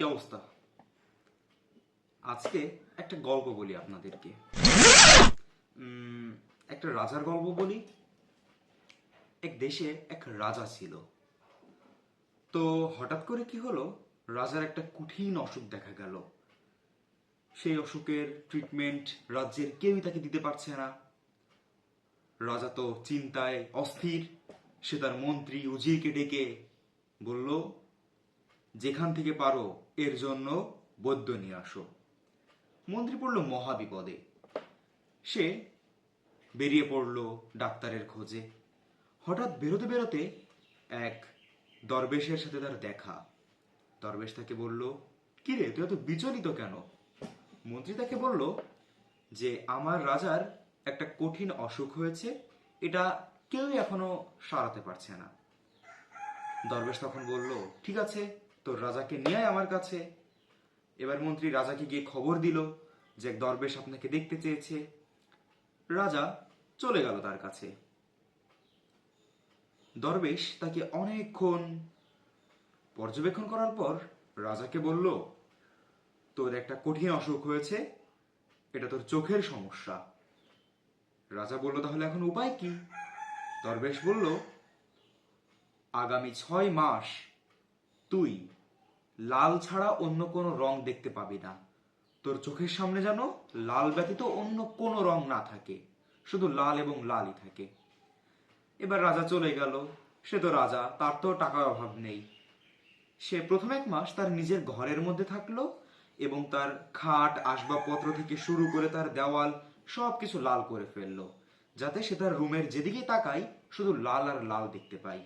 কি অবস্থা? আজকে একটা গল্প বলি আপনাদেরকে। একটা রাজার গল্প বলি। এক দেশে এক রাজা ছিল। তো হঠাৎ করে কি হলো? রাজার একটা কঠিন অসুখ দেখা গেল। সেই অসুখের ট্রিটমেন্ট রাজ্যের কেউই তাকে দিতে পারছে না। রাজা তো চিন্তায় অস্থির। সে তার মন্ত্রী উজিরকে ডেকে বলল যেখান থেকে পারো, এর জন্য বৈদ্য নিয়ে আসো। মন্ত্রী পড়ল মহাবিপদে। সে বেরিয়ে পড়ল ডাক্তারের খোঁজে। হঠাৎ বেরোতে বেরোতে এক দরবেশের সাথে তার দেখা। দরবেশ তাকে বলল কিরে তুই এত বিচলিত কেন? মন্ত্রী তাকে বলল যে, আমার রাজার একটা কঠিন অসুখ হয়েছে, এটা কেউই এখনও সারাতে পারছে না। দরবেশ তখন বলল, ঠিক আছে তোর রাজাকে নিয়ে আমার কাছে। এবার মন্ত্রী রাজাকে গিয়ে খবর দিল যে এক দরবেশ আপনাকে দেখতে চেয়েছে। রাজা চলে গেল তার কাছে। দরবেশ তাকে অনেকক্ষণ পর্যবেক্ষণ করার পর রাজাকে বলল, তোর একটা কঠিন অসুখ হয়েছে, এটা তোর চোখের সমস্যা। রাজা বলল, তাহলে এখন উপায় কি? দরবেশ বলল, আগামী ছয় মাস তুই লাল ছাড়া অন্য কোনো রং দেখতে পাবি না। তোর চোখের সামনে যেন লাল ব্যতীত অন্য কোনো রং না থাকে, শুধু লাল এবং লালই থাকে। এবার রাজা চলে গেল। সে তো রাজা, তার তো টাকার অভাব নেই। সে প্রথম এক মাস তার নিজের ঘরের মধ্যে থাকল এবং তার খাট, আসবাবপত্র থেকে শুরু করে তার দেওয়াল সবকিছু লাল করে ফেলল, যাতে সে তার রুমের যেদিকেই তাকাই শুধু লাল আর লাল দেখতে পাই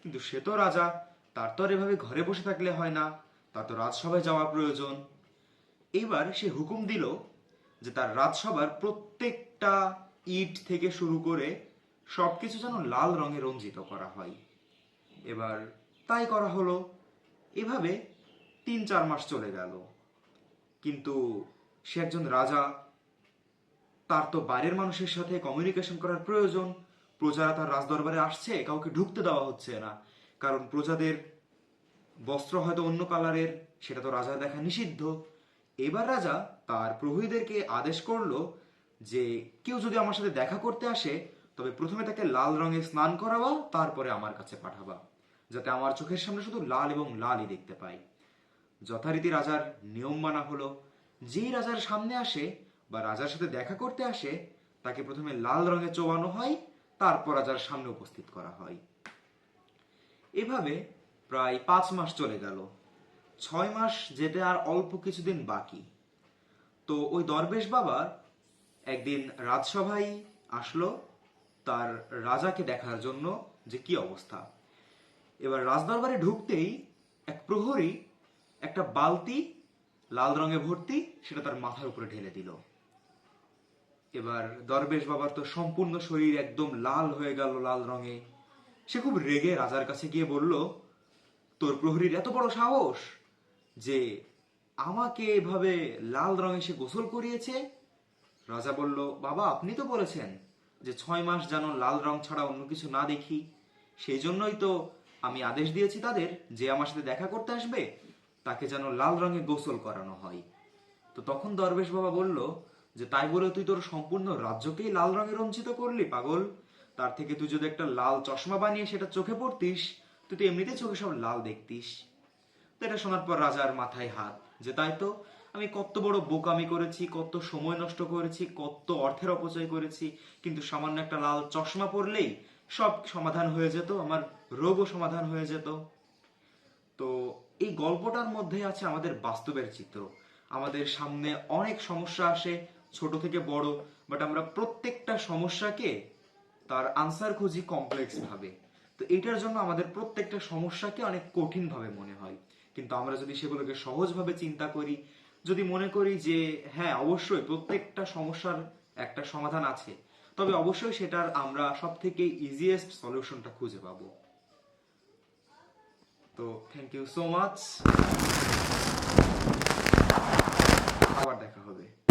কিন্তু সে তো রাজা তার তো আর এভাবে ঘরে বসে থাকলে হয় না, তার তো রাজসভায় যাওয়া প্রয়োজন। এইবার সে হুকুম দিল যে তার রাজসভার প্রত্যেকটা ইট থেকে শুরু করে সবকিছু যেন লাল রঙে রঞ্জিত করা হয়। এবার তাই করা হলো। এভাবে তিন চার মাস চলে গেল। কিন্তু সে একজন রাজা। তার তো বাইরের মানুষের সাথে কমিউনিকেশন করার প্রয়োজন। প্রজারা তার রাজদরবারে আসছে, কাউকে ঢুকতে দেওয়া হচ্ছে না। কারণ প্রজাদের বস্ত্র হয়তো অন্য কালারের, সেটা তো রাজা দেখা নিষিদ্ধ। এবার রাজা তার প্রহরীদেরকে আদেশ করল যে কেউ যদি আমার সাথে দেখা করতে আসে, তবে প্রথমে তাকে লাল রঙে স্নান করাবা, তারপরে আমার কাছে পাঠাবা, যাতে আমার চোখের সামনে শুধু লাল এবং লালই দেখতে পাই। যথারীতি রাজার নিয়ম মানা হলো। যেই রাজার সামনে আসে বা রাজার সাথে দেখা করতে আসে, তাকে প্রথমে লাল রঙে চোবানো হয়, তারপর রাজার সামনে উপস্থিত করা হয়। এভাবে প্রায় পাঁচ মাস চলে গেল। ছয় মাস যেতে আর অল্প কিছুদিন বাকি। তো ওই দরবেশ বাবার একদিন রাজসভায় আসলো তার রাজাকে দেখার জন্য যে কি অবস্থা। এবার রাজদরবারে ঢুকতেই এক প্রহরী একটা বালতি লাল রঙে ভর্তি সেটা তার মাথার উপরে ঢেলে দিল। এবার দরবেশ বাবার তো সম্পূর্ণ শরীর একদম লাল হয়ে গেল লাল রঙে। সে খুব রেগে রাজার কাছে গিয়ে বলল, তোর প্রহরীর এত বড় সাহস যে আমাকে এভাবে লাল রঙে সে গোসল করিয়েছে? রাজা বলল, বাবা, আপনি তো বলেছেন যে ছয় মাস যেন লাল রং ছাড়া অন্য কিছু না দেখি। সেই জন্যই তো আমি আদেশ দিয়েছি তাদের যে আমার সাথে দেখা করতে আসবে, তাকে যেন লাল রঙে গোসল করানো হয়। তো তখন দরবেশ বাবা বলল, যে তাই বলে তুই তোর সম্পূর্ণ রাজ্যকেই লাল রঙে রঞ্জিত করলি, পাগল। তার থেকে তুই যদি একটা লাল চশমা বানিয়ে সেটা চোখে পড়তিস, তুই তো এমনিতেই চোখে সব লাল দেখতিস। এটা শোনার পর রাজার মাথায় হাত যে, তাই তো? আমি কত বড় বোকামি করেছি, কত সময় নষ্ট করেছি, কত অর্থের অপচয় করেছি, কিন্তু সামান্য একটা লাল চশমা পরলেই সব সমাধান হয়ে যেত, আমার রোগও সমাধান হয়ে যেত। তো এই গল্পটার মধ্যে আছে আমাদের বাস্তবের চিত্র। আমাদের সামনে অনেক সমস্যা আসে, ছোট থেকে বড় বাট আমরা প্রত্যেকটা সমস্যাকে তার আনসার খুঁজি কমপ্লেক্স ভাবে। তো এটার জন্য আমাদের প্রত্যেকটা সমস্যাকে অনেক কঠিন ভাবে মনে হয়। কিন্তু আমরা যদি সেগুলোকে সহজভাবে চিন্তা করি, যদি মনে করি যে হ্যাঁ অবশ্যই প্রত্যেকটা সমস্যার একটা সমাধান আছে, তবে অবশ্যই সেটার আমরা সব থেকে ইজিয়েস্ট সলিউশনটা খুঁজে পাবো। তো থ্যাংক ইউ সো মাচ আবার দেখা হবে।